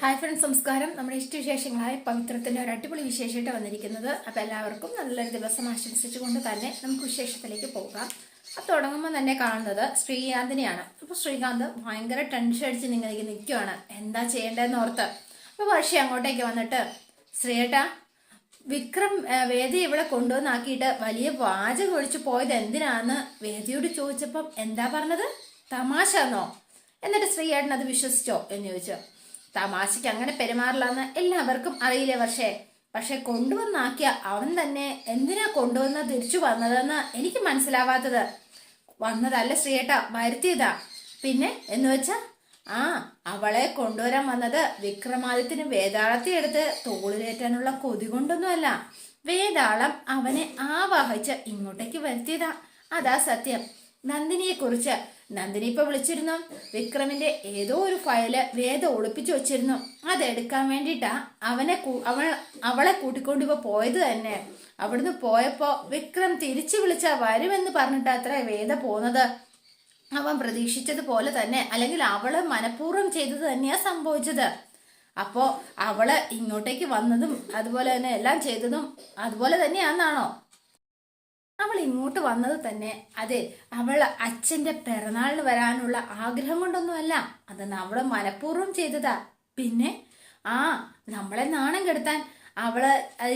Hi friends നമസ്കാരം. നമ്മുടെ ഇഷ്ടവിശേഷങ്ങളായ പവിത്രത്തിന്റെ ഒരു അടിപൊളി വിശേഷമായിട്ട് വന്നിരിക്കുന്നത്. അപ്പോൾ എല്ലാവർക്കും നല്ലൊരു ദിവസം ആശംസിച്ചുകൊണ്ട് തന്നെ നമുക്ക് വിശേഷത്തിലേക്ക് പോകാം. അത് തുടങ്ങുമ്പോൾ തന്നെ കാണുന്നത് ശ്രീകാന്തിനെയാണ്. അപ്പോൾ ശ്രീകാന്ത് ഭയങ്കര ടെൻഷൻ അടിച്ച് നിങ്ങൾ നിൽക്കുവാണ് എന്താ ചെയ്യേണ്ടതെന്ന് ഓർത്ത്. അപ്പോൾ വർഷി അങ്ങോട്ടേക്ക് വന്നിട്ട് ശ്രീയേട്ടാ വിക്രം വേദി ഇവിടെ കൊണ്ടുവന്നാക്കിയിട്ട് വലിയ വാചകം ഒഴിച്ചു പോയത് എന്തിനാന്ന് വേദിയോട് ചോദിച്ചപ്പം എന്താ പറഞ്ഞത്? തമാശ എന്നോ? എന്നിട്ട് ശ്രീയേട്ടൻ അത് വിശ്വസിച്ചോ എന്ന് ചോദിച്ചു. തമാശയ്ക്ക് അങ്ങനെ പെരുമാറില്ലെന്ന് എല്ലാവർക്കും അറിയില്ലേ പക്ഷേ പക്ഷെ കൊണ്ടുവന്നാക്കിയ അവൻ തന്നെ എന്തിനാ കൊണ്ടുവന്ന തിരിച്ചു വന്നതെന്ന് എനിക്ക് മനസ്സിലാവാത്തത്. വന്നതല്ല ശ്രീയേട്ട വരുത്തിയതാ. പിന്നെ എന്ന് വെച്ചാ ആ അവളെ കൊണ്ടുവരാൻ വന്നത് വിക്രമാദിത്യന് വേതാളത്തെ എടുത്ത് തോളിലേറ്റാനുള്ള കൊതി കൊണ്ടൊന്നുമല്ല. വേദാളം അവനെ ആവാഹിച്ച് ഇങ്ങോട്ടേക്ക് വരുത്തിയതാ. അതാ സത്യം. നന്ദിനിയെ കുറിച്ച് നന്ദിനി ഇപ്പൊ വിളിച്ചിരുന്നു. വിക്രമിന്റെ ഏതോ ഒരു ഫയൽ വേദ ഒളിപ്പിച്ചു വെച്ചിരുന്നു. അതെടുക്കാൻ വേണ്ടിട്ടാ അവനെ അവൾ അവളെ കൂട്ടിക്കൊണ്ടു പോയത് തന്നെ. അവിടുന്ന് പോയപ്പോ വിക്രം തിരിച്ചു വിളിച്ചാ വരുമെന്ന് പറഞ്ഞിട്ട് അത്ര വേദ പോന്നത്. അവൻ പ്രതീക്ഷിച്ചതുപോലെ തന്നെ അല്ലെങ്കിൽ അവൾ മനഃപൂർവം ചെയ്തത് തന്നെയാ സംഭവിച്ചത്. അപ്പോ അവൾ ഇങ്ങോട്ടേക്ക് വന്നതും അതുപോലെ തന്നെ എല്ലാം ചെയ്തതും അതുപോലെ തന്നെയാണെന്നാണോ അവൾ ഇങ്ങോട്ട് വന്നത് തന്നെ അതെ അവൾ അച്ഛന്റെ പിറന്നാളിന് വരാനുള്ള ആഗ്രഹം കൊണ്ടൊന്നുമല്ല. അതെന്ന് അവൾ മനഃപൂർവം ചെയ്തതാ. പിന്നെ ആ നമ്മളെ നാണം കെടുത്താൻ അവൾ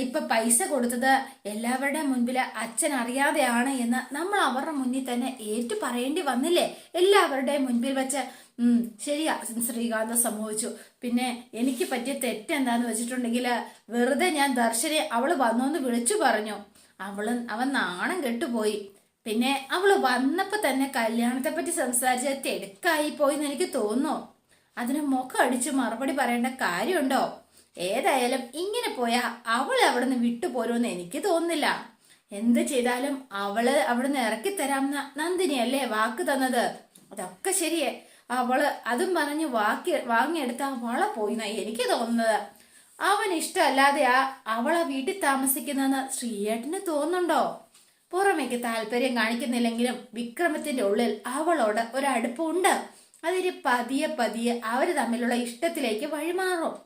ഇപ്പൊ പൈസ കൊടുത്തത് എല്ലാവരുടെ മുൻപിൽ അച്ഛൻ അറിയാതെയാണ് എന്ന് നമ്മൾ അവരുടെ മുന്നിൽ തന്നെ ഏറ്റു പറയേണ്ടി വന്നില്ലേ? എല്ലാവരുടെയും മുൻപിൽ വെച്ച് ഉം ശരിയാ ശ്രീകാന്ത് സംഭവിച്ചു പിന്നെ എനിക്ക് പറ്റിയ തെറ്റെന്താന്ന് വെച്ചിട്ടുണ്ടെങ്കിൽ വെറുതെ ഞാൻ ദർശനെ അവൾ വന്നോന്ന് വിളിച്ചു പറഞ്ഞു. അവൾ അവൻ നാണം കെട്ടുപോയി. പിന്നെ അവൾ വന്നപ്പോ തന്നെ കല്യാണത്തെ പറ്റി സംസാരിച്ച തിടുക്കായി പോയിന്ന് എനിക്ക് തോന്നുന്നു. അതിന് മുഖം അടിച്ച് മറുപടി പറയേണ്ട കാര്യമുണ്ടോ? ഏതായാലും ഇങ്ങനെ പോയാ അവൾ അവിടുന്ന് വിട്ടുപോരുമെന്ന് എനിക്ക് തോന്നുന്നില്ല. എന്ത് ചെയ്താലും അവൾ അവിടുന്ന് ഇറക്കി തരാമെന്ന നന്ദിനിയല്ലേ വാക്ക് തന്നത്? അതൊക്കെ ശരിയേ. അവൾ അതും പറഞ്ഞ് വാക്കി വാങ്ങിയെടുത്ത വള പോയിന്നാ എനിക്ക് തോന്നുന്നത്. അവൻ ഇഷ്ടമല്ലാതെ ആ അവളെ വീട്ടിൽ താമസിക്കുന്നെന്ന് ശ്രീയേട്ടന് തോന്നുന്നുണ്ടോ? പുറമേക്ക് താല്പര്യം കാണിക്കുന്നില്ലെങ്കിലും വിക്രമത്തിന്റെ ഉള്ളിൽ അവളോട് ഒരടുപ്പമുണ്ട് അതിന് പതിയെ പതിയെ അവർ തമ്മിലുള്ള ഇഷ്ടത്തിലേക്ക് വഴിമാറും.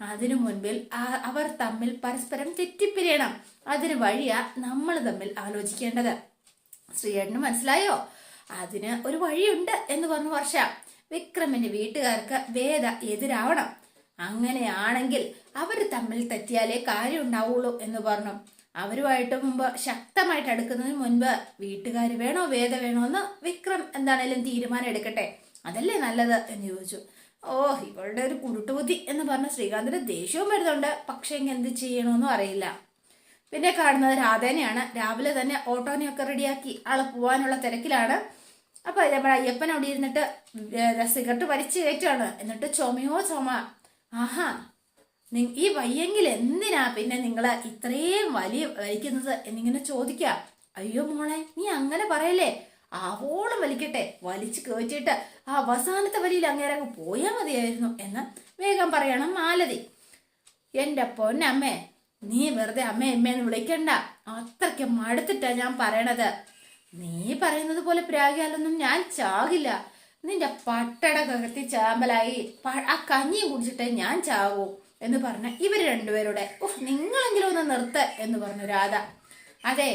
അതിനു മുൻപിൽ അവർ തമ്മിൽ പരസ്പരം തെറ്റിപ്പിരിയണം. അതിന് വഴിയാ നമ്മൾ തമ്മിൽ ആലോചിക്കേണ്ടത്. ശ്രീയേട്ടന് മനസ്സിലായോ? അതിന് ഒരു വഴിയുണ്ട് എന്ന് പറഞ്ഞു വർഷ. വിക്രമിന്റെ വീട്ടുകാർക്ക് വേദ എതിരാവണം. അങ്ങനെയാണെങ്കിൽ അവർ തമ്മിൽ തെറ്റിയാലേ കാര്യം ഉണ്ടാവുള്ളൂ എന്ന് പറഞ്ഞു. അവരുമായിട്ട് മുമ്പ് ശക്തമായിട്ട് അടുക്കുന്നതിന് മുൻപ് വീട്ടുകാർ വേണോ വേദ വേണോ എന്ന് വിക്രം എന്താണേലും തീരുമാനം എടുക്കട്ടെ? അതല്ലേ നല്ലത് എന്ന് ചോദിച്ചു. ഓ ഇവളുടെ ഒരു കുരുട്ടുബുദ്ധി എന്ന് പറഞ്ഞ ശ്രീകാന്തിന് ദേഷ്യവും വരുന്നുണ്ട്. പക്ഷെ എങ്കിൽ എന്ത് ചെയ്യണമെന്നും അറിയില്ല. പിന്നെ കാണുന്നത് രാധേനെയാണ്. രാവിലെ തന്നെ ഓട്ടോനെയൊക്കെ റെഡിയാക്കി ആൾ പോവാനുള്ള തിരക്കിലാണ്. അപ്പൊ നമ്മുടെ അയ്യപ്പൻ അവിടെ ഇരുന്നിട്ട് സിഗരറ്റ് വലിച്ചു കയറ്റാണ് എന്നിട്ട് ചുമയോ ചുമ ആഹാ. ഈ വയ്യെങ്കിൽ എന്തിനാ പിന്നെ നിങ്ങൾ ഇത്രയും വലിയ വലിക്കുന്നത് എന്നിങ്ങനെ ചോദിക്കുക അയ്യോ മോളെ നീ അങ്ങനെ പറയല്ലേ? ആവോളം വലിക്കട്ടെ വലിച്ചു കയറ്റിയിട്ട് ആ അവസാനത്തെ വലിയിൽ അങ്ങേരെ അങ്ങ് പോയാൽ മതിയായിരുന്നു എന്ന് വേഗം പറയണം മാലതി. എന്റെ പൊന്നമ്മേ നീ വെറുതെ അമ്മ എന്ന് വിളിക്കണ്ട. അത്രയ്ക്ക് മടുത്തിട്ടാ ഞാൻ പറയണത്. നീ പറയുന്നത് പോലെ പ്രാഗിയാലൊന്നും ഞാൻ ചാകില്ല. നിന്റെ പട്ടട കകർത്തി ചാമ്പലായി ആ കഞ്ഞിയും കുടിച്ചിട്ട് ഞാൻ ചാവൂ എന്ന് പറഞ്ഞ ഇവർ രണ്ടുപേരുടെ ഉഫ് നിങ്ങളെങ്കിലും ഒന്ന് നിർത്ത് എന്ന് പറഞ്ഞു രാധ. അതെ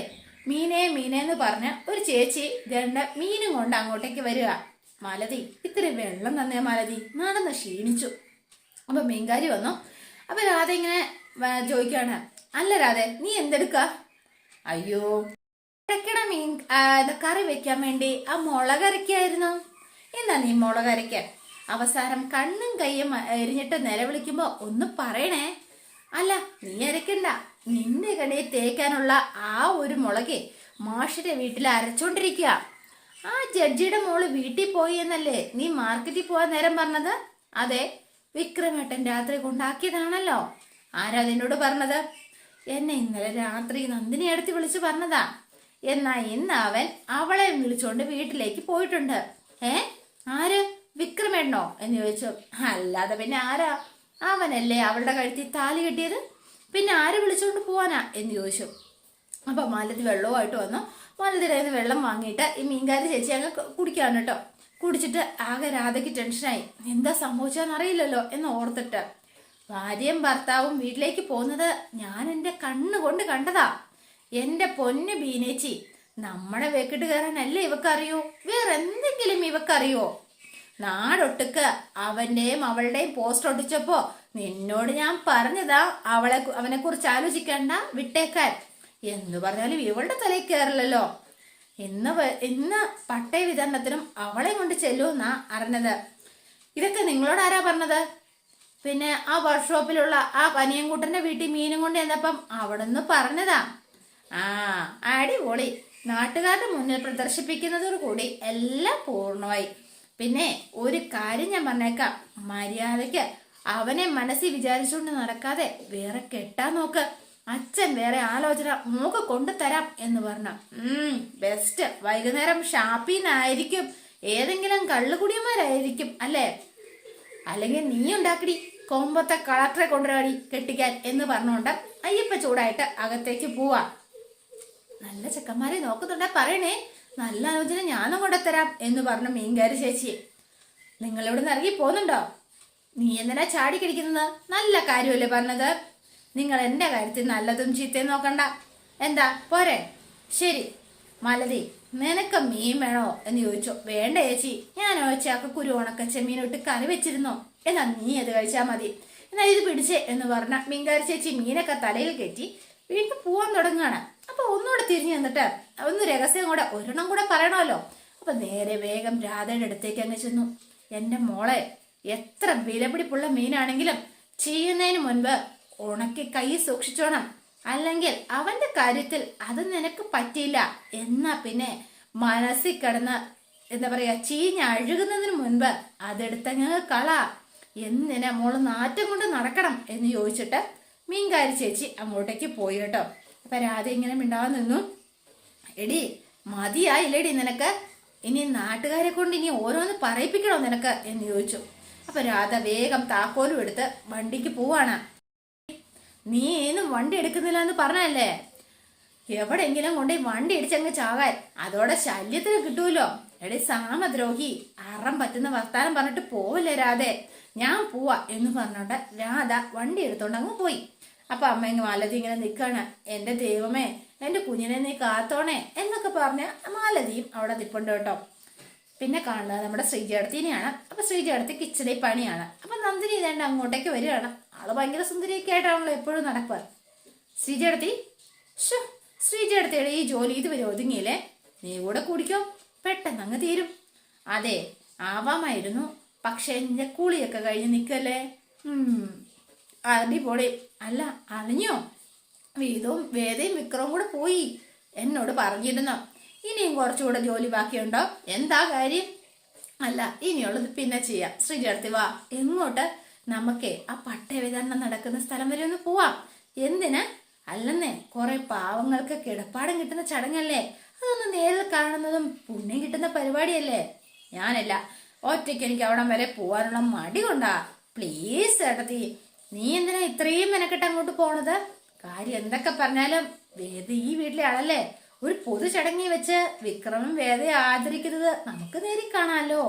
മീനെ മീനെ എന്ന് പറഞ്ഞ ഒരു ചേച്ചി രണ്ട് മീനും കൊണ്ട് അങ്ങോട്ടേക്ക് വരിക. മാലതി ഇത്തിരി വെള്ളം തന്നേ മാലതി. നടന്ന് ക്ഷീണിച്ചു. അപ്പൊ മീൻകാരി വന്നു. അപ്പൊ രാധ ഇങ്ങനെ ചോദിക്കാണ് അല്ല രാധ നീ എന്തെടുക്ക? അയ്യോ മീൻ കറി വെക്കാൻ വേണ്ടി ആ മുളക് അരയ്ക്കായിരുന്നു. എന്നാ നീ മുളക് അരയ്ക്കാൻ അവസാനം കണ്ണും കയ്യും എരിഞ്ഞിട്ട് നിലവിളിക്കുമ്പോ ഒന്ന് പറയണേ. അല്ല നീ അരയ്ക്കണ്ട. നിന്റെ കടയിൽ തേക്കാനുള്ള ആ ഒരു മുളകെ മാഷിന്റെ വീട്ടിൽ അരച്ചോണ്ടിരിക്കുക ആ ജഡ്ജിയുടെ മോൾ വീട്ടിൽ പോയി എന്നല്ലേ നീ മാർക്കറ്റിൽ പോവാൻ നേരം പറഞ്ഞത്? അതെ വിക്രമേട്ടൻ രാത്രി കൊണ്ടാക്കിയതാണല്ലോ. ആരാ നിന്നോട് പറഞ്ഞത്? എന്നെ ഇന്നലെ രാത്രി നന്ദിനി അടുത്ത് വിളിച്ചു പറഞ്ഞതാ. എന്നാ ഇന്ന് അവൻ അവളെ വിളിച്ചോണ്ട് വീട്ടിലേക്ക് പോയിട്ടുണ്ട്. ഏ? ആര്? വിക്രമേണ്ണോ? എന്ന് ചോദിച്ചു. അല്ലാതെ പിന്നെ ആരാ? അവനല്ലേ അവളുടെ കഴുത്തിൽ താലി കെട്ടിയത്? പിന്നെ ആര് വിളിച്ചുകൊണ്ട് പോവാനാ? എന്ന് ചോദിച്ചു. അപ്പൊ മാലതി വെള്ളവുമായിട്ട് വന്നു. മാലതിയുടെ കയ്യിൽ വെള്ളം വാങ്ങിയിട്ട് ഈ മീൻകാരി ചേച്ചി അങ്ങ് കുടിക്കാൻ കേട്ടോ. കുടിച്ചിട്ട് ആകെ രാധയ്ക്ക് ടെൻഷനായി. എന്താ സംഭവിച്ചതെന്ന് അറിയില്ലല്ലോ എന്ന് ഓർത്തിട്ട്. ഭാര്യയും ഭർത്താവും വീട്ടിലേക്ക് പോകുന്നത് ഞാൻ എന്റെ കണ്ണുകൊണ്ട് കണ്ടതാ. എന്റെ പൊന്ന് ബീനേച്ചി നമ്മുടെ വേക്കിട്ട് കയറാനല്ലേ ഇവക്കറിയോ? വേറെ എന്തെങ്കിലും ഇവക്കറിയോ? നാടൊട്ടുക്ക് അവന്റെയും അവളുടെയും പോസ്റ്റ് ഒട്ടിച്ചപ്പോ നിന്നോട് ഞാൻ പറഞ്ഞതാ അവളെ അവനെ കുറിച്ച് ആലോചിക്കണ്ട വിട്ടേക്കാൻ. എന്ന് പറഞ്ഞാലും ഇവളുടെ തലയിൽ കയറില്ലല്ലോ ഇന്ന് ഇന്ന് പട്ടയ വിതരണത്തിനും അവളെ കൊണ്ട് ചെല്ലുമെന്നാ അറിഞ്ഞത്. ഇതൊക്കെ നിങ്ങളോട് ആരാ പറഞ്ഞത്? പിന്നെ ആ വർക്ക്ഷോപ്പിലുള്ള ആ പനിയൻകൂട്ടന്റെ വീട്ടിൽ മീനും കൊണ്ട് ചെന്നപ്പം അവിടുന്ന് പറഞ്ഞതാ. ആ അടിപൊളി. നാട്ടുകാരുടെ മുന്നിൽ പ്രദർശിപ്പിക്കുന്നതോടുകൂടി എല്ലാം പൂർണമായി. പിന്നെ ഒരു കാര്യം ഞാൻ പറഞ്ഞേക്കാം. മര്യാദയ്ക്ക് അവനെ മനസ്സിൽ വിചാരിച്ചുകൊണ്ട് നടക്കാതെ വേറെ കെട്ടാൻ നോക്ക്. അച്ഛൻ വേറെ ആലോചന മൂക്ക് കൊണ്ടുതരാം എന്ന് പറഞ്ഞു. ഉം ബെസ്റ്റ് വൈകുന്നേരം ഷാപ്പിന്നായിരിക്കും ഏതെങ്കിലും കള്ളുകുടിയന്മാരായിരിക്കും അല്ലേ? അല്ലെങ്കിൽ നീ ഉണ്ടാക്കി കൊമ്പത്തെ കളക്ടറെ കൊണ്ടുവരാടി കെട്ടിക്കാൻ എന്ന് പറഞ്ഞുകൊണ്ട് അയ്യപ്പ ചൂടായിട്ട് അകത്തേക്ക് പോവാ. നല്ല ചെക്കന്മാരെ നോക്കുന്നുണ്ടെ. പറയണേ നല്ല ആലോചന ഞാനും കൊണ്ടുത്തരാം എന്ന് പറഞ്ഞു മീൻകാരി ചേച്ചി നിങ്ങൾ ഇവിടെ നിന്ന് ഇറങ്ങി പോകുന്നുണ്ടോ? നീ എന്തിനാ ചാടി കിടിക്കുന്നത്? നല്ല കാര്യമല്ലേ പറഞ്ഞത്? നിങ്ങൾ എന്റെ കാര്യത്തിൽ നല്ലതും ചീത്തയും നോക്കണ്ട. എന്താ? പോരെ. ശരി. മലതി നിനക്ക് മീൻ വേണോ എന്ന് ചോദിച്ചു. വേണ്ട ചേച്ചി. ഞാൻ ഒഴിച്ചാക്ക കുരു ഉണക്ക ചെമ്മീനിട്ട് കറി വെച്ചിരുന്നോ. എന്നാ നീ അത് കഴിച്ചാൽ മതി. എന്നാ ഇത് പിടിച്ചേ എന്ന് പറഞ്ഞ മീൻകാരി ചേച്ചി മീനൊക്കെ തലയിൽ കെറ്റി വീണ്ടും പോവാൻ തുടങ്ങുകയാണ്. അപ്പൊ ഒന്നുകൂടെ തിരിഞ്ഞു നിന്നിട്ട് ഒന്ന് രഹസ്യം കൂടെ ഒരെണ്ണം കൂടെ പറയണമല്ലോ. അപ്പൊ നേരെ വേഗം രാധയുടെ അടുത്തേക്ക് അങ്ങ് ചെന്നു. എന്റെ മോളെ എത്ര വിലപിടിപ്പുള്ള മീനാണെങ്കിലും ചെയ്യുന്നതിന് മുൻപ് ഉണക്കി കൈ സൂക്ഷിച്ചോണം. അല്ലെങ്കിൽ അവന്റെ കാര്യത്തിൽ അത് നിനക്ക് പറ്റിയില്ല. എന്നാ പിന്നെ മനസ്സിൽ കിടന്ന് എന്താ പറയാ ചീഞ്ഞ് അഴുകുന്നതിന് മുൻപ് അതെടുത്തങ്ങ് കള. എന്തിനാ മോൾ നാറ്റം കൊണ്ട് നടക്കണം? എന്ന് ചോദിച്ചിട്ട് മീൻകാരി ചേച്ചി അങ്ങോട്ടേക്ക് പോയി കേട്ടോ. അപ്പൊ രാധ ഇങ്ങനെ മിണ്ടാതെ നിന്നു. എടി മതിയായില്ലേടി നിനക്ക്? ഇനി നാട്ടുകാരെ കൊണ്ട് ഇനി ഓരോന്ന് പറയിപ്പിക്കണോ നിനക്ക്? എന്ന് ചോദിച്ചു. അപ്പൊ രാധ വേഗം താക്കോലും എടുത്ത് വണ്ടിക്ക് പോവാണ്. നീ ഏന്നും വണ്ടി എടുക്കുന്നില്ല എന്ന് പറഞ്ഞല്ലേ എവിടെങ്കിലും കൊണ്ടുപോയി വണ്ടി ഇടിച്ചങ്ങ് ചാകാൻ അതോടെ ശല്യത്തിന് കിട്ടൂലോ? എടി സാമദ്രോഹി അറം പറ്റുന്ന വർത്താനം പറഞ്ഞിട്ട് പോവില്ല രാധേ? ഞാൻ പോവാ എന്ന് പറഞ്ഞോണ്ട് രാധ വണ്ടി എടുത്തോണ്ട് അങ്ങ് പോയി. അപ്പൊ അമ്മ ഇങ്ങ് മാലതി ഇങ്ങനെ നിൽക്കണ എന്റെ ദൈവമേ എന്റെ കുഞ്ഞിനെ നീ കാത്തോണേ? എന്നൊക്കെ പറഞ്ഞ് മാലതിയും അവിടെ നിപ്പുണ്ട് കേട്ടോ. പിന്നെ കാണുന്നത് നമ്മുടെ ശ്രീജേടത്തിനെയാണ്. അപ്പൊ ശ്രീജേടത്തി കിച്ചടി പണിയാണ്. അപ്പൊ നന്ദിനി ഇതേണ്ട അങ്ങോട്ടേക്ക് വരികയാണ്. ആൾ ഭയങ്കര സുന്ദരിയൊക്കെ ആയിട്ടാണല്ലോ എപ്പോഴും നടക്കുക. ശ്രീജേടത്തി ഷോ ശ്രീജേടത്തിയുടെ ഈ ജോലി ഇതുവരെ ഒതുങ്ങിയില്ലേ? നീ കൂടെ കുടിക്കോ പെട്ടെന്ന് അങ്ങ് തീരും. അതെ ആവാമായിരുന്നു. പക്ഷെ എന്റെ കുളിയൊക്കെ കഴിഞ്ഞ് നിൽക്കല്ലേ അടിപൊളി. അല്ല അറിഞ്ഞോ വീതവും വേദയും വിക്രവും കൂടെ പോയി. എന്നോട് പറഞ്ഞിരുന്നു. ഇനിയും കുറച്ചുകൂടെ ജോലി ബാക്കിയുണ്ടോ? എന്താ കാര്യം? അല്ല ഇനിയുള്ളത് പിന്നെ ചെയ്യാം. ശ്രീചേർത്തി വാ. എങ്ങോട്ട്? നമുക്കേ ആ പട്ടയ വിതരണം നടക്കുന്ന സ്ഥലം വരെ ഒന്ന് പോവാം. എന്തിന്? അല്ലെന്നേ കുറെ പാവങ്ങൾക്ക് കിടപ്പാടം കിട്ടുന്ന ചടങ്ങല്ലേ? അതൊന്ന് നേരിൽ കാണുന്നതും പുണ്യം കിട്ടുന്ന പരിപാടിയല്ലേ? ഞാനല്ല ഒറ്റയ്ക്ക് എനിക്ക് അവിടം വരെ പോവാനുള്ള മടി കൊണ്ടാ. പ്ലീസ് ചേട്ടത്തി നീ എന്തിനാ ഇത്രയും മെനക്കെട്ട് അങ്ങോട്ട് പോണത്? കാര്യം എന്തൊക്കെ പറഞ്ഞാലും വേദ ഈ വീട്ടിലെ ആളല്ലേ. ഒരു പൊതു ചടങ്ങി വെച്ച് വിക്രമം വേദയെ ആദരിക്കുന്നത് നമുക്ക് നേരി കാണാമല്ലോ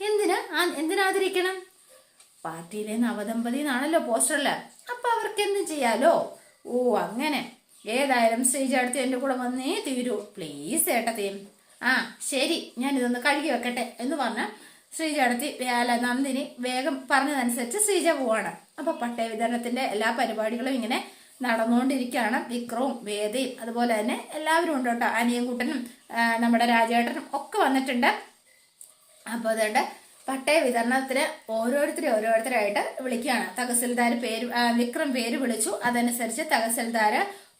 എന്തിനാ? എന്തിനാ എന്തിനാദരിക്കണം പാർട്ടിയിലെ നവദമ്പതി എന്നാണല്ലോ പോസ്റ്ററിൽ അപ്പൊ അവർക്ക് എന്ത് ചെയ്യാലോ? ഓ അങ്ങനെ. ഏതായാലും സ്റ്റേജ് അടുത്ത് എന്റെ കൂടെ വന്നേ തീരൂ. പ്ലീസ് ഏട്ടത്തെയും. ആ ശരി. ഞാൻ ഇതൊന്ന് കഴുകി വെക്കട്ടെ എന്ന് പറഞ്ഞ ശ്രീജ ശ്രീചാടത്തി അല്ല നന്ദിനി വേഗം പറഞ്ഞതനുസരിച്ച് ശ്രീജ പോവാണ്. അപ്പൊ പട്ടയ വിതരണത്തിന്റെ എല്ലാ പരിപാടികളും ഇങ്ങനെ നടന്നുകൊണ്ടിരിക്കുകയാണ്. വിക്രവും വേദയും അതുപോലെ തന്നെ എല്ലാവരും ഉണ്ട് കേട്ടോ. അനിയൻകുട്ടനും നമ്മുടെ രാജേട്ടനും ഒക്കെ വന്നിട്ടുണ്ട്. അപ്പോൾ അതുകൊണ്ട് പട്ടയ വിതരണത്തിന് ഓരോരുത്തരെ ഓരോരുത്തരായിട്ട് വിളിക്കുകയാണ്. തഹസിൽദാർ പേര് വിക്രം പേര് വിളിച്ചു. അതനുസരിച്ച് തഹസിൽദാർ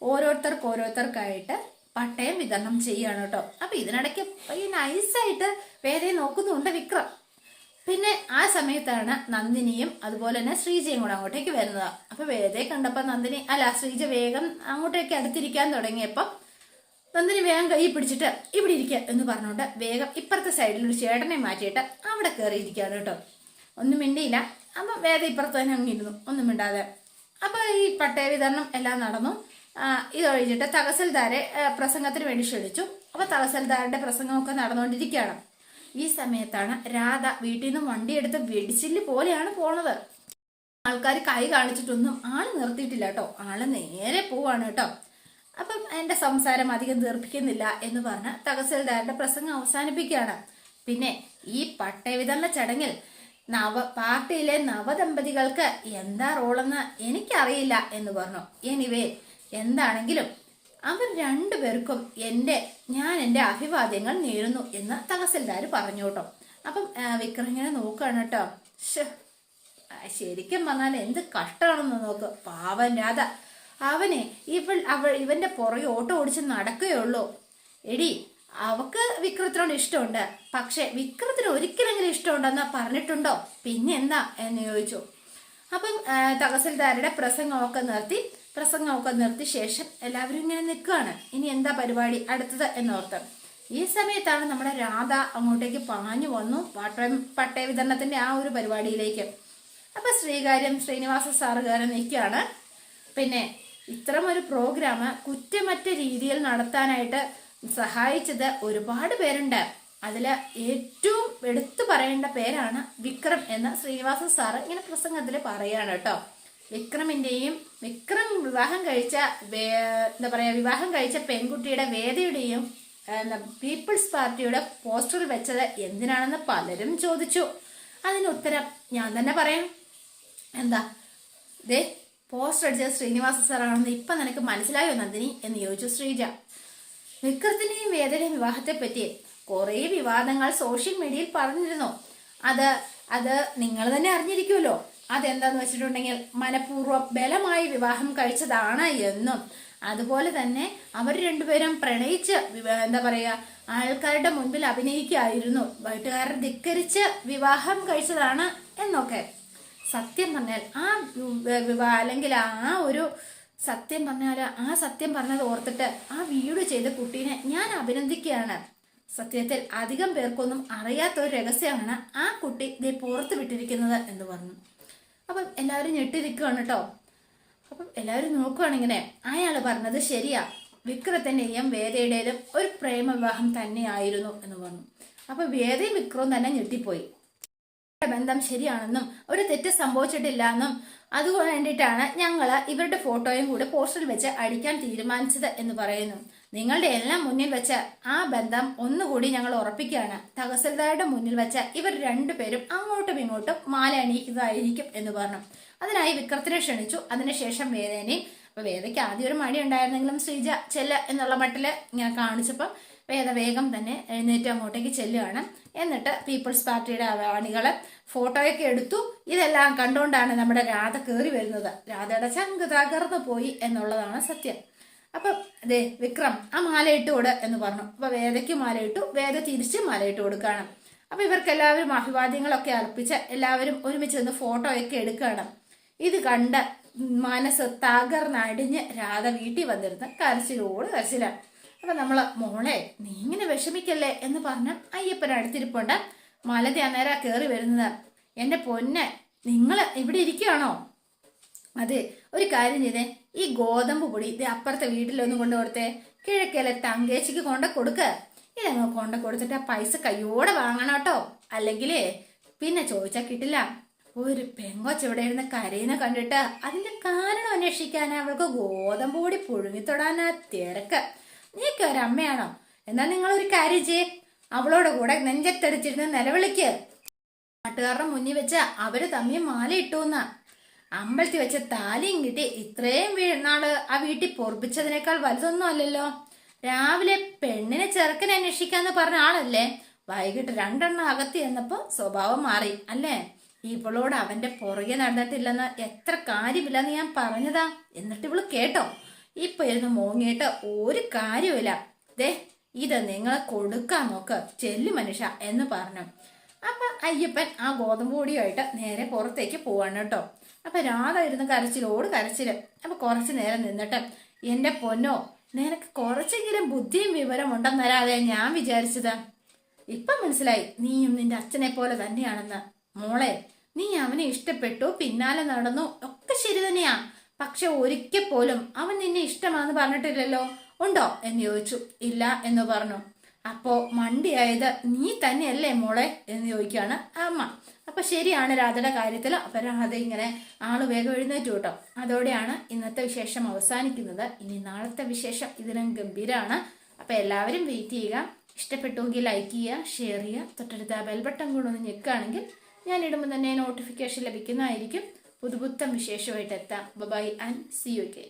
ഓരോരുത്തർക്ക് ഓരോരുത്തർക്കായിട്ട് പട്ടയം വിതരണം ചെയ്യുകയാണ് കേട്ടോ. അപ്പൊ ഇതിനിടയ്ക്ക് ഈ നൈസായിട്ട് വേദയെ നോക്കുന്നുണ്ട് വിക്രം. പിന്നെ ആ സമയത്താണ് നന്ദിനിയും അതുപോലെ തന്നെ ശ്രീജയും കൂടെ അങ്ങോട്ടേക്ക് വരുന്നത്. അപ്പൊ വേദേ കണ്ടപ്പോ നന്ദിനി അല്ല ശ്രീജ വേഗം അങ്ങോട്ടേക്ക് അടുത്തിരിക്കാൻ തുടങ്ങിയപ്പോ നന്ദിനി വേഗം കൈ പിടിച്ചിട്ട് ഇവിടെ ഇരിക്കുക എന്ന് പറഞ്ഞുകൊണ്ട് വേഗം ഇപ്പുറത്തെ സൈഡിൽ ഒരു ചേട്ടനെ മാറ്റിയിട്ട് അവിടെ കയറിയിരിക്കുകയാണ് കേട്ടോ. ഒന്നും മിണ്ടിയില്ല. അപ്പൊ വേദ ഇപ്പുറത്ത് തന്നെ അങ്ങിരുന്നു ഒന്നും മിണ്ടാതെ. അപ്പൊ ഈ പട്ടയ വിതരണം എല്ലാം നടന്നു. ആ, ഇത് കഴിഞ്ഞിട്ട് തഹസിൽദാരെ പ്രസംഗത്തിന് വേണ്ടി ക്ഷണിച്ചു. അപ്പൊ തഹസിൽദാരുടെ പ്രസംഗമൊക്കെ നടന്നുകൊണ്ടിരിക്കുകയാണ്. ഈ സമയത്താണ് രാധ വീട്ടിൽ നിന്ന് വണ്ടിയെടുത്ത് വെടിച്ചില്ല് പോലെയാണ് പോണത്. ആൾക്കാർ കൈ കാണിച്ചിട്ടൊന്നും ആൾ നിർത്തിയിട്ടില്ല കേട്ടോ. ആൾ നേരെ പോവാണ് കേട്ടോ. അപ്പം എന്റെ സംസാരം അധികം ദീർഘിക്കുന്നില്ല എന്ന് പറഞ്ഞ് തഹസിൽദാരുടെ പ്രസംഗം അവസാനിപ്പിക്കുകയാണ്. പിന്നെ ഈ പട്ടയവിതരണ ചടങ്ങിൽ നവ പാർട്ടിയിലെ നവദമ്പതികൾക്ക് എന്താ റോളെന്ന് എനിക്കറിയില്ല എന്ന് പറഞ്ഞു. എനിവേ എന്താണെങ്കിലും അവർ രണ്ടുപേർക്കും എന്റെ ഞാൻ എന്റെ അഭിവാദ്യങ്ങൾ നേരുന്നു എന്ന് തഹസിൽദാർ പറഞ്ഞു കേട്ടോ. അപ്പം വിക്രം ഇങ്ങനെ നോക്കുകയാണ് കേട്ടോ. ശരിക്കും പറഞ്ഞാൽ എന്ത് കഷ്ടമാണെന്ന് നോക്ക്. പാവൻ രാധ. അവനെ ഇവൾ അവൾ ഇവന്റെ പുറകെ ഓട്ടോ ഓടിച്ച് നടക്കുകയുള്ളൂ എടി അവക്ക് വിക്രത്തിനോട് ഇഷ്ടമുണ്ട്. പക്ഷെ വിക്രത്തിന് ഒരിക്കലെങ്കിലും ഇഷ്ടമുണ്ടെന്ന് പറഞ്ഞിട്ടുണ്ടോ? പിന്നെ എന്താ എന്ന് ചോദിച്ചു. അപ്പം തഹസിൽദാരുടെ പ്രസംഗമൊക്കെ നിർത്തി പ്രസംഗമൊക്കെ നിർത്തി ശേഷം എല്ലാവരും ഇങ്ങനെ നിൽക്കുകയാണ്. ഇനി എന്താ പരിപാടി? അടുത്തത് എന്നോർത്ത്. ഈ സമയത്താണ് നമ്മുടെ രാധ അങ്ങോട്ടേക്ക് പാഞ്ഞു വന്നു പട്ടയ പട്ടയ വിതരണത്തിന്റെ ആ ഒരു പരിപാടിയിലേക്ക്. അപ്പൊ ശ്രീകാര്യം ശ്രീനിവാസ സാറുകാരൻ നിൽക്കുകയാണ്. പിന്നെ ഇത്തരം ഒരു പ്രോഗ്രാം കുറ്റമറ്റ രീതിയിൽ നടത്താനായിട്ട് സഹായിച്ചത് ഒരുപാട് പേരുണ്ട്. അതിൽ ഏറ്റവും എടുത്തു പറയേണ്ട പേരാണ് വിക്രം എന്ന് ശ്രീനിവാസ സാറ് ഇങ്ങനെ പ്രസംഗത്തിൽ പറയാണ് കേട്ടോ. വിക്രമിന്റെയും വിക്രം വിവാഹം കഴിച്ച എന്താ പറയാ വിവാഹം കഴിച്ച പെൺകുട്ടിയുടെ വേദയുടെയും പീപ്പിൾസ് പാർട്ടിയുടെ പോസ്റ്റർ വെച്ചത് എന്തിനാണെന്ന് പലരും ചോദിച്ചു. അതിന് ഉത്തരം ഞാൻ തന്നെ പറയാം. എന്താ ദേ പോസ്റ്റർ അടിച്ചത് ശ്രീനിവാസ സാറാണെന്ന് ഇപ്പൊ നിനക്ക് മനസ്സിലായോ നന്ദിനി എന്ന് ചോദിച്ചു ശ്രീജ. വിക്രത്തിന്റെയും വേദയുടെയും വിവാഹത്തെ പറ്റി കുറേ വിവാദങ്ങൾ സോഷ്യൽ മീഡിയയിൽ പറഞ്ഞിരുന്നു. അത് അത് നിങ്ങൾ തന്നെ അറിഞ്ഞിരിക്കുമല്ലോ അതെന്താന്ന് വെച്ചിട്ടുണ്ടെങ്കിൽ മനഃപൂർവം ബലമായി വിവാഹം കഴിച്ചതാണ് എന്നും. അതുപോലെ തന്നെ അവർ രണ്ടുപേരും പ്രണയിച്ച് എന്താ പറയാ ആൾക്കാരുടെ മുൻപിൽ അഭിനയിക്കുകയായിരുന്നു വീട്ടുകാരെ ധിക്കരിച്ച് വിവാഹം കഴിച്ചതാണ് എന്നൊക്കെ. സത്യം പറഞ്ഞാൽ ആ വിവാഹ അല്ലെങ്കിൽ ആ ഒരു സത്യം പറഞ്ഞാൽ ആ സത്യം പറഞ്ഞത് ഓർത്തിട്ട് ആ വീട് ചെയ്ത കുട്ടീനെ ഞാൻ അഭിനന്ദിക്കുകയാണ്. സത്യത്തിൽ അധികം പേർക്കൊന്നും അറിയാത്ത ഒരു രഹസ്യമാണ് ആ കുട്ടി പുറത്ത് വിട്ടിരിക്കുന്നത് എന്ന് പറഞ്ഞു. അപ്പം എല്ലാവരും ഞെട്ടി നിൽക്കുകയാണ് കേട്ടോ അപ്പം എല്ലാവരും നോക്കുകയാണിങ്ങനെ അയാൾ പറഞ്ഞത് ശരിയാ. വിക്രത്തിന്റെയും വേദയുടേതും ഒരു പ്രേമ വിവാഹം തന്നെയായിരുന്നു എന്ന് പറഞ്ഞു. അപ്പൊ വേദയും വിക്രവും തന്നെ ഞെട്ടിപ്പോയി. ബന്ധം ശരിയാണെന്നും ഒരു തെറ്റ് സംഭവിച്ചിട്ടില്ല എന്നും അതുകൊണ്ട് വേണ്ടിയിട്ടാണ് ഞങ്ങൾ ഇവരുടെ ഫോട്ടോയും കൂടെ പോസ്റ്ററിൽ വെച്ച് അടിക്കാൻ തീരുമാനിച്ചത് എന്ന് പറയുന്നു. നിങ്ങളുടെ എല്ലാം മുന്നിൽ വെച്ച് ആ ബന്ധം ഒന്നുകൂടി ഞങ്ങൾ ഉറപ്പിക്കുകയാണ്. തഹസിൽദാരുടെ മുന്നിൽ വെച്ച് ഇവർ രണ്ടുപേരും അങ്ങോട്ടും ഇങ്ങോട്ടും മാല അണിയിക്കുന്നതായിരിക്കും എന്ന് പറഞ്ഞു. അതിനായി വിക്രത്തിനെ ക്ഷണിച്ചു. അതിനുശേഷം വേദനയും അപ്പൊ വേദയ്ക്ക് ആദ്യം ഒരു മടി ഉണ്ടായിരുന്നെങ്കിലും ശ്രീജ ചെല്ല എന്നുള്ള മട്ടിൽ ഞാൻ കാണിച്ചപ്പോൾ വേദ വേഗം തന്നെ എഴുന്നേറ്റ് അങ്ങോട്ടേക്ക് ചെല്ലുകയാണ്. എന്നിട്ട് പീപ്പിൾസ് പാർട്ടിയുടെ അണികൾ ഫോട്ടോയൊക്കെ എടുത്തു. ഇതെല്ലാം കണ്ടുകൊണ്ടാണ് നമ്മുടെ രാധ കയറി വരുന്നത്. രാധയുടെ ചങ്ക് തകർന്നു പോയി എന്നുള്ളതാണ് സത്യം. അപ്പൊ അതെ വിക്രം ആ മാലയിട്ട് കൊടു എന്ന് പറഞ്ഞു. അപ്പൊ വേദയ്ക്ക് മാലയിട്ടു വേദ തിരിച്ച് മാലയിട്ട് കൊടുക്കുകയാണ് അപ്പൊ ഇവർക്ക് എല്ലാവരും അഭിവാദ്യങ്ങളൊക്കെ അർപ്പിച്ച് എല്ലാവരും ഒരുമിച്ച് നിന്ന് ഫോട്ടോയൊക്കെ എടുക്കുകയാണ് ഇത് കണ്ട് മനസ്സ് തകർന്നടിഞ്ഞ് രാധ വീട്ടിൽ വന്നിരുന്ന്. കരച്ചിലോട് കരച്ചിലാണ് അപ്പൊ നമ്മൾ മോളെ നീ ഇങ്ങനെ വിഷമിക്കല്ലേ? എന്ന് പറഞ്ഞ അയ്യപ്പൻ അടുത്തിരിപ്പുണ്ട്. മലതി അന്നേരം കയറി വരുന്നത്. എന്റെ പൊന്നെ നിങ്ങൾ ഇവിടെ ഇരിക്കുകയാണോ? അതെ ഒരു കാര്യം ചെയ്തേ. ഈ ഗോതമ്പ് പൊടി ഇത് അപ്പുറത്തെ വീട്ടിലൊന്നും കൊണ്ടു കൊടുത്തേ. കിഴക്കേലെ തങ്കേച്ചിക്ക് കൊണ്ട കൊടുക്ക. ഇതങ്ങ് കൊണ്ട കൊടുത്തിട്ട് ആ പൈസ കയ്യോടെ വാങ്ങണം കേട്ടോ. അല്ലെങ്കിലേ പിന്നെ ചോദിച്ചാൽ കിട്ടില്ല. ഒരു പെങ്കൊച്ച ഇവിടെ ഇരുന്ന് കരയുന്ന കണ്ടിട്ട് അതിന്റെ കാരണം അന്വേഷിക്കാൻ അവൾക്ക് ഗോതമ്പ് പൊടി പുഴുങ്ങിത്തൊടാനാ തിരക്ക്. നീക്ക് ഒരമ്മയാണോ എന്നാ നിങ്ങൾ ഒരു കാര്യം ചെയ്യേ. അവളോട് കൂടെ നെഞ്ചത്തടിച്ചിരുന്ന് നിലവിളിക്ക്. നാട്ടുകാരുടെ മുന്നിൽ വെച്ച് അവർ തമ്മിൽ മാല ഇട്ടുന്ന അമ്പലത്തിൽ വെച്ച താലിയും കിട്ടി. ഇത്രയും നാൾ ആ വീട്ടിൽ പൊറപ്പിച്ചതിനേക്കാൾ വലുതൊന്നും അല്ലല്ലോ. രാവിലെ പെണ്ണിനെ ചെറുക്കനെ അന്വേഷിക്കാന്ന് പറഞ്ഞ ആളല്ലേ? വൈകിട്ട് രണ്ടെണ്ണം അകത്തി എന്നപ്പോ സ്വഭാവം മാറി അല്ലേ? ഇവളോട് അവന്റെ പുറകെ നടന്നിട്ടില്ലെന്ന് എത്ര കാര്യമില്ലെന്ന് ഞാൻ പറഞ്ഞതാ. എന്നിട്ട് ഇവൾ കേട്ടോ. ഇപ്പൊ ഇരുന്ന് മോങ്ങിയിട്ട് ഒരു കാര്യമില്ല ദേ ഇത് നിങ്ങളെ കൊടുക്കാൻ നോക്ക്. ചെല്ലു മനുഷ്യ എന്ന് പറഞ്ഞു. അപ്പൊ അയ്യപ്പൻ ആ ഗോതമ്പ് പൊടിയുമായിട്ട് നേരെ പുറത്തേക്ക് പോവാണ് കേട്ടോ. അപ്പൊ രാധ ഇരുന്ന് കരച്ചിലോട് കരച്ചിൽ. അപ്പൊ കുറച്ചു നേരം നിന്നിട്ട് എന്റെ പൊന്നോ നിനക്ക് കുറച്ചെങ്കിലും ബുദ്ധിയും വിവരം ഉണ്ടെന്ന് തരാതെ ഞാൻ വിചാരിച്ചത്? ഇപ്പൊ മനസ്സിലായി നീയും നിന്റെ അച്ഛനെ പോലെ തന്നെയാണെന്ന്. മോളെ നീ അവനെ ഇഷ്ടപ്പെട്ടു പിന്നാലെ നടന്നു ഒക്കെ ശരി തന്നെയാ. പക്ഷെ ഒരിക്കൽ പോലും അവൻ നിന്നെ ഇഷ്ടമാന്ന് പറഞ്ഞിട്ടില്ലല്ലോ. ഉണ്ടോ? എന്ന് ചോദിച്ചു. ഇല്ല എന്ന് പറഞ്ഞു. അപ്പോ മണ്ടിയായത് നീ തന്നെയല്ലേ മോളെ? എന്ന് ചോദിക്കുകയാണ് അമ്മ. അപ്പൊ ശരിയാണ് രാധയുടെ കാര്യത്തിൽ അപ്പൊ രാധ ഇങ്ങനെ ആൾ വേഗം എഴുന്നേറ്റ് കേട്ടോ. അതോടെയാണ് ഇന്നത്തെ വിശേഷം അവസാനിക്കുന്നത്. ഇനി നാളത്തെ വിശേഷം ഇതിനും ഗംഭീരമാണ് അപ്പൊ എല്ലാവരും വെയിറ്റ് ചെയ്യുക. ഇഷ്ടപ്പെട്ടുവെങ്കിൽ ലൈക്ക് ചെയ്യുക ഷെയർ ചെയ്യുക. തൊട്ടടുത്ത ആ ബെൽ ബട്ടൺ കൂടെ ഒന്ന് ഞെക്കുകയാണെങ്കിൽ ഞാൻ ഇടുമ്പോൾ തന്നെ നോട്ടിഫിക്കേഷൻ ലഭിക്കുന്നതായിരിക്കും. പുതുപുത്തം വിശേഷമായിട്ട് എത്താം. Bye and see you K